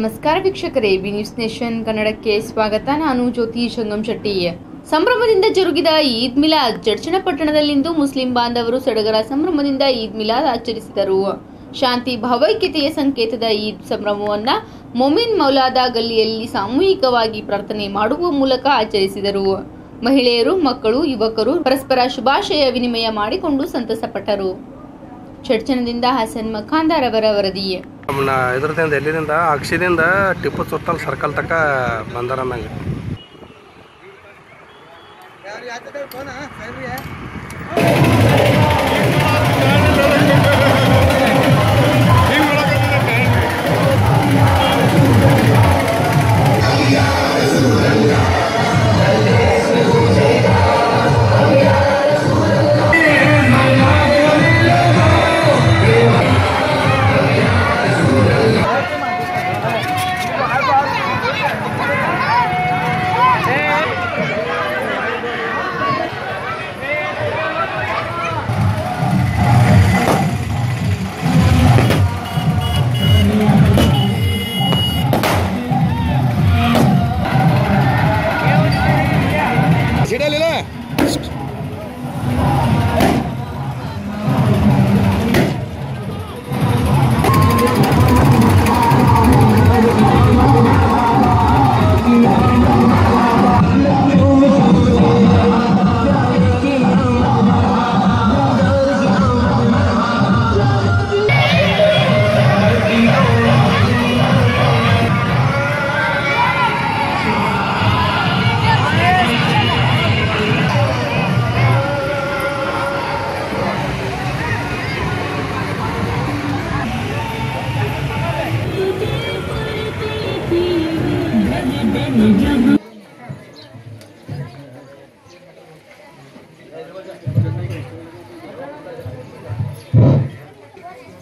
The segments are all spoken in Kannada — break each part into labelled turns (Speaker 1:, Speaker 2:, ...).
Speaker 1: ನಮಸ್ಕಾರ ವೀಕ್ಷಕರೇ ಬಿ ನ್ಯೂಸ್ ನೇಷನ್ ಕನ್ನಡಕ್ಕೆ ಸ್ವಾಗತ. ನಾನು ಜ್ಯೋತಿ ಶಂಗಂ ಶೆಟ್ಟಿ. ಸಂಭ್ರಮದಿಂದ ಜರುಗಿದ ಈದ್ ಮಿಲಾದ್ ಜಡ್ಚನ ಪಟ್ಟಣದಲ್ಲಿಂದು ಮುಸ್ಲಿಂ ಬಾಂಧವರು ಸಡಗರ ಸಂಭ್ರಮದಿಂದ ಈದ್ ಮಿಲಾದ್ ಆಚರಿಸಿದರು. ಶಾಂತಿ, ಭಾವೈಕ್ಯತೆಯ ಸಂಕೇತದ ಈದ್ ಸಂಭ್ರಮವನ್ನ ಮೊಮಿನ್ ಮೌಲಾದ ಗಲ್ಲಿಯಲ್ಲಿ ಸಾಮೂಹಿಕವಾಗಿ ಪ್ರಾರ್ಥನೆ ಮಾಡುವ ಮೂಲಕ ಆಚರಿಸಿದರು. ಮಹಿಳೆಯರು, ಮಕ್ಕಳು, ಯುವಕರು ಪರಸ್ಪರ ಶುಭಾಶಯ ವಿನಿಮಯ ಮಾಡಿಕೊಂಡು ಸಂತಸಪಟ್ಟರು. ಚಡ್ಚಣದಿಂದ ಹಸನ್ ಮಖಾಂದಾರ್ ಅವರ ವರದಿ.
Speaker 2: ನಮ್ಮನ್ನ ಇದ್ರದಿಂದ ಎಲ್ಲಿದಿಂದ ಅಕ್ಷಿದಿಂದ ಟಿಪ್ಪು ಸುತ್ತಲ್ ಸರ್ಕಲ್ ತಕ ಬಂದಾರ ನಂಗೆ Girelli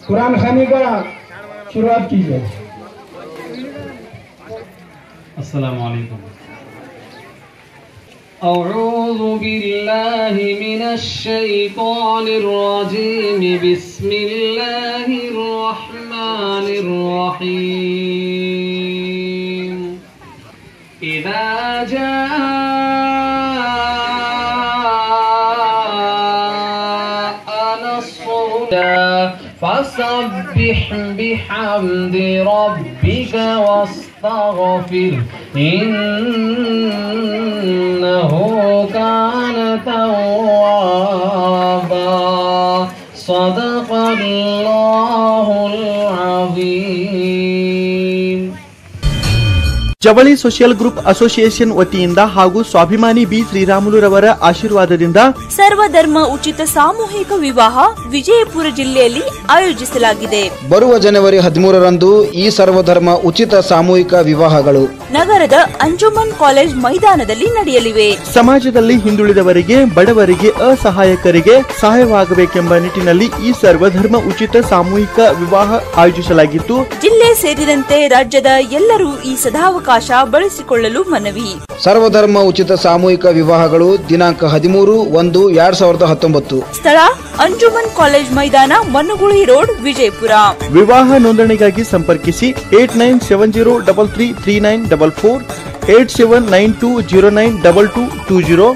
Speaker 3: कुरान खानी का शुरुआत कीजिए
Speaker 4: السلام عليكم أعوذ بالله من الشيطان الرجيم بسم الله الرحمن الرحيم إذا جاء نصر الله فسبح بحمد ربك واستغفر. إنه
Speaker 5: ಜವಳಿ ಸೋಷಿಯಲ್ ಗ್ರೂಪ್ ಅಸೋಸಿಯೇಷನ್ ವತಿಯಿಂದ ಹಾಗೂ ಸ್ವಾಭಿಮಾನಿ ಬಿ ಶ್ರೀರಾಮುಲುರವರ ಆಶೀರ್ವಾದದಿಂದ
Speaker 6: ಸರ್ವಧರ್ಮ ಉಚಿತ ಸಾಮೂಹಿಕ ವಿವಾಹ ವಿಜಯಪುರ ಜಿಲ್ಲೆಯಲ್ಲಿ ಆಯೋಜಿಸಲಾಗಿದೆ.
Speaker 7: ಬರುವ ಜನವರಿ ಹದಿಮೂರರಂದು ಈ ಸರ್ವಧರ್ಮ ಉಚಿತ ಸಾಮೂಹಿಕ ವಿವಾಹಗಳು.
Speaker 6: ನಗರದ ಅಂಜುಮನ್ ಕಾಲೇಜ್ ಮೈದಾನದಲ್ಲಿ ನಡೆಯಲಿವೆ.
Speaker 5: ಸಮಾಜದಲ್ಲಿ ಹಿಂದುಳಿದವರಿಗೆ ಬಡವರಿಗೆ ಅಸಹಾಯಕರಿಗೆ ಸಹಾಯವಾಗಬೇಕೆಂಬ ನಿಟ್ಟಿನಲ್ಲಿ ಈ ಸರ್ವಧರ್ಮ ಉಚಿತ ಸಾಮೂಹಿಕ ವಿವಾಹ ಆಯೋಜಿಸಲಾಗಿತ್ತು.
Speaker 6: ಜಿಲ್ಲೆ ಸೇರಿದಂತೆ ರಾಜ್ಯದ ಎಲ್ಲರೂ ಈ ಸದಾವಕಾಶ ಬಳಸಿಕೊಳ್ಳಲು ಮನವಿ.
Speaker 7: ಸರ್ವಧರ್ಮ ಉಚಿತ ಸಾಮೂಹಿಕ ವಿವಾಹಗಳು ದಿನಾಂಕ ಹದಿಮೂರು ಒಂದು ಎರಡ್ ಸಾವಿರದ ಹತ್ತೊಂಬತ್ತು.
Speaker 6: ಸ್ಥಳ ಅಂಜುಮನ್ ಕಾಲೇಜ್ ಮೈದಾನ ಮನ್ನುಗುಳಿ ರೋಡ್ ವಿಜಯಪುರ.
Speaker 5: ವಿವಾಹ ನೋಂದಣಿಗಾಗಿ ಸಂಪರ್ಕಿಸಿ eight nine seven zero double three three nine double four eight seven nine two zero nine double two two zero.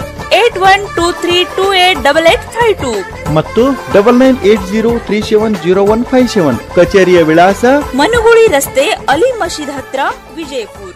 Speaker 6: Eight one two three two eight double eight five two.
Speaker 5: ಮತ್ತು double nine eight zero three seven zero one five seven. ಕಚೇರಿಯ ವಿಳಾಸ
Speaker 6: ಮನುಗುಳಿ ರಸ್ತೆ ಅಲಿ ಮಸೀದ್ ಹತ್ರ ವಿಜಯಪುರ.